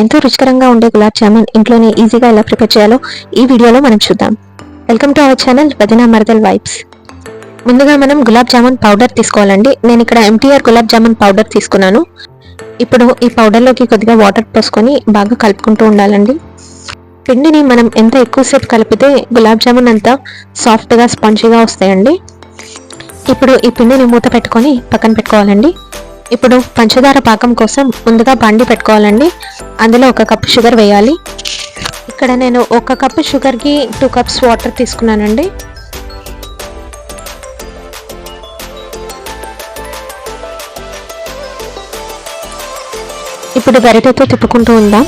ఎంతో రుచికరంగా ఉండే గులాబ్ జామున్ ఇంట్లోనే ఈజీగా ఎలా ప్రిపేర్ చేయాలో ఈ వీడియోలో మనం చూద్దాం. వెల్కమ్ టు అవర్ ఛానల్ వదినా మరదల్ వైబ్స్ ముందుగా మనం గులాబ్ జామున్ పౌడర్ తీసుకోవాలండి. నేను ఇక్కడ ఎంటీఆర్ గులాబ్ జామున్ పౌడర్ తీసుకున్నాను. ఇప్పుడు ఈ పౌడర్లోకి కొద్దిగా వాటర్ పోసుకొని బాగా కలుపుకుంటూ ఉండాలండి. పిండిని మనం ఎంత ఎక్కువసేపు కలిపితే గులాబ్ జామున్ అంతా సాఫ్ట్గా స్పంజీగా వస్తాయండి. ఇప్పుడు ఈ పిండిని మూత పెట్టుకొని పక్కన పెట్టుకోవాలండి. ఇప్పుడు పంచదార పాకం కోసం ముందుగా బండి పెట్టుకోవాలండి. అందులో ఒక కప్పు షుగర్ వేయాలి. ఇక్కడ నేను ఒక కప్పు షుగర్కి టూ కప్స్ వాటర్ తీసుకున్నానండి. ఇప్పుడు గరిటతో తిప్పుకుంటూ ఉందాం.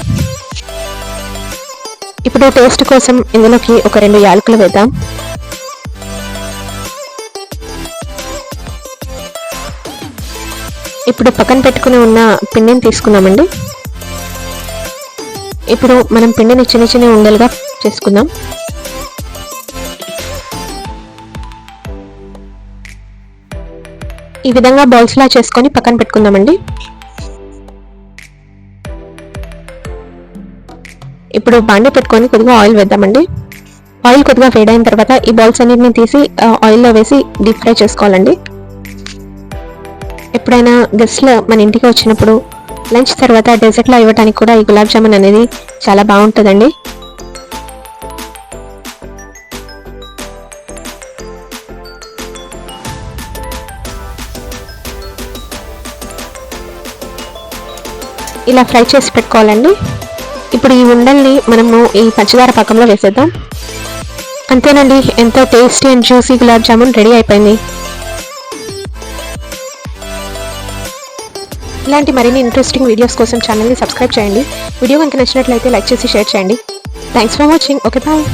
ఇప్పుడు టేస్ట్ కోసం ఇందులోకి ఒక రెండు యాలకులు వేద్దాం. ఇప్పుడు పక్కన పెట్టుకుని ఉన్న పిండిని తీసుకుందామండి. ఇప్పుడు మనం పిండిని చిన్న చిన్న ఉండలుగా చేసుకుందాం. ఈ విధంగా బౌల్స్లా చేసుకొని పక్కన పెట్టుకుందామండి. ఇప్పుడు బాండి పెట్టుకొని కొద్దిగా ఆయిల్ వేద్దామండి. ఆయిల్ కొద్దిగా వేడైన తర్వాత ఈ బాల్స్ అన్నిటిని తీసి ఆయిల్లో వేసి డీప్ ఫ్రై చేసుకోవాలండి. ఎప్పుడైనా గెస్ట్లు మన ఇంటికి వచ్చినప్పుడు లంచ్ తర్వాత డెజర్ట్లో ఇవ్వడానికి కూడా ఈ గులాబ్ జామున్ అనేది చాలా బాగుంటుందండి. ఇలా ఫ్రై చేసి పెట్టుకోవాలండి. ఇప్పుడు ఈ ఉండల్ని మనము ఈ పంచదార పాకంలో వేసేద్దాం. అంతేనండి ఎంతో tasty and juicy gulab jamun ready అయిపోయింది. ఇలాంటి మరిన్ని ఇంట్రెస్టింగ్ వీడియోస్ కోసం ఛానల్ని సబ్స్క్రైబ్ చేయండి. వీడియో కనుక నచ్చినట్లయితే లైక్ చేసి షేర్ చేయండి. Thanks for watching okay bye